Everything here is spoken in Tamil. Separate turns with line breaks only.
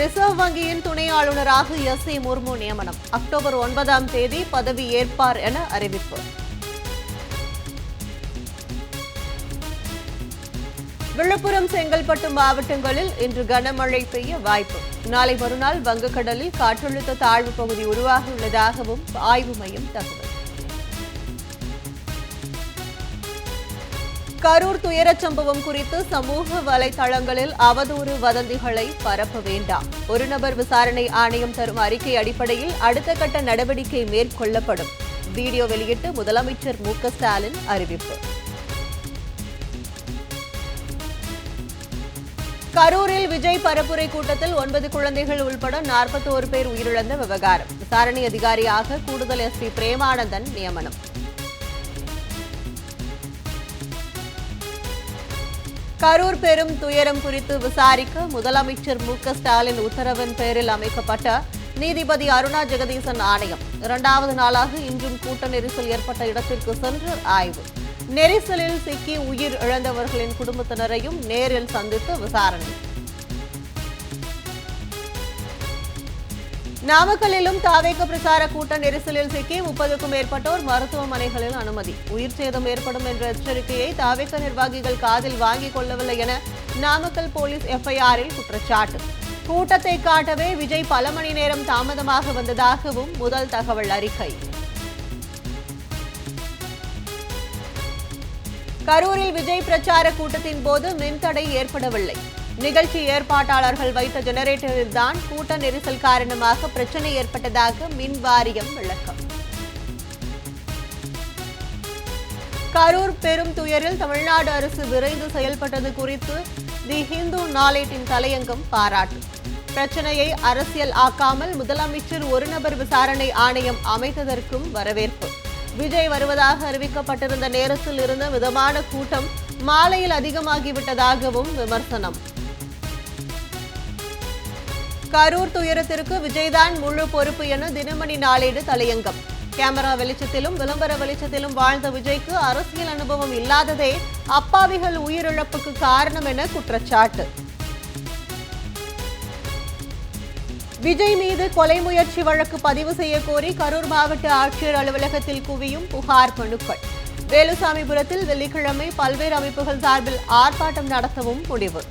ரிசர்வ் வங்கியின் துணை ஆளுநராக எஸ் ஏ முர்மு நியமனம். அக்டோபர் ஒன்பதாம் தேதி பதவி ஏற்பார் என அறிவிப்பு. விழுப்புரம் செங்கல்பட்டு மாவட்டங்களில் இன்று கனமழை பெய்ய வாய்ப்பு. நாளை மறுநாள் வங்கக்கடலில் காற்றழுத்த தாழ்வு பகுதி உருவாக உள்ளதாகவும் ஆய்வு மையம் தகவல். கரூர் துயரச் சம்பவம் குறித்து சமூக வலைதளங்களில் அவதூறு வதந்திகளை பரப்ப வேண்டாம். ஒரு நபர் விசாரணை ஆணையம் தரும் அறிக்கை அடிப்படையில் அடுத்த கட்ட நடவடிக்கை மேற்கொள்ளப்படும். வீடியோ வெளியிட்டு முதலமைச்சர் மு ஸ்டாலின் அறிவிப்பு. கரூரில் விஜய் பரப்புரை கூட்டத்தில் ஒன்பது குழந்தைகள் உள்பட நாற்பத்தோரு பேர் உயிரிழந்த விவகாரம். விசாரணை அதிகாரியாக கூடுதல் எஸ்பி பிரேமானந்தன் நியமனம். கரூர் பெரும் துயரம் குறித்து விசாரிக்க முதலமைச்சர் மு ஸ்டாலின் உத்தரவின் பேரில் அமைக்கப்பட்ட நீதிபதி அருணா ஜெகதீசன் ஆணையம். இரண்டாவது நாளாக இன்றும் கூட்ட நெரிசல் ஏற்பட்ட இடத்திற்கு சென்று ஆய்வு. நெரிசலில் சிக்கி உயிர் இழந்தவர்களின் குடும்பத்தினரையும் நேரில் சந்தித்து விசாரணை. நாமக்கல்லிலும் தாவேக பிரச்சார கூட்ட நெரிசலில் சிக்கி முப்பதுக்கும் மேற்பட்டோர் மருத்துவமனைகளில் அனுமதி. உயிர் சேதம் ஏற்படும் என்ற எச்சரிக்கையை தாவேக நிர்வாகிகள் காதில் வாங்கிக் கொள்ளவில்லை என நாமக்கல் போலீஸ் எஃப்ஐஆரில் குற்றச்சாட்டு. கூட்டத்தை காட்டவே விஜய் பல மணி நேரம் தாமதமாக வந்ததாகவும் முதல் தகவல் அறிக்கை. கரூரில் விஜய் பிரச்சார கூட்டத்தின் போது மின்தடை ஏற்படவில்லை. நிகழ்ச்சி ஏற்பாட்டாளர்கள் வைத்த ஜெனரேட்டரில் தான் கூட்ட நெரிசல் காரணமாக பிரச்சனை ஏற்பட்டதாக மின் வாரியம் விளக்கம். கரூர் பெரும் துயரில் தமிழ்நாடு அரசு விரைந்து செயல்பட்டது குறித்து தி ஹிந்து நாளேட்டின் தலையங்கம் பாராட்டு. பிரச்சனையை அரசியல் ஆக்காமல் முதலமைச்சர் ஒரு நபர் விசாரணை ஆணையம் அமைத்ததற்கும் வரவேற்பு. விஜய் வருவதாக அறிவிக்கப்பட்டிருந்த நேரத்தில் இருந்த மிதமான கூட்டம் மாலையில் அதிகமாகிவிட்டதாகவும் விமர்சனம். கரூர் துயரத்திற்கு விஜய்தான் முழு பொறுப்பு என தினமணி நாளேடு தலையங்கம். கேமரா வெளிச்சத்திலும் விளம்பர வெளிச்சத்திலும் வாழ்ந்த விஜய்க்கு அரசியல் அனுபவம் இல்லாததே அப்பாவிகள் உயிரிழப்புக்கு காரணம் என குற்றச்சாட்டு. விஜய் மீது கொலை முயற்சி வழக்கு பதிவு செய்ய கோரி கரூர் மாவட்ட ஆட்சியர் அலுவலகத்தில் குவியும் புகார் மனுக்கள். வேலுசாமிபுரத்தில் வெள்ளிக்கிழமை பல்வேறு அமைப்புகள் சார்பில் ஆர்ப்பாட்டம் நடத்தவும் முடிவு.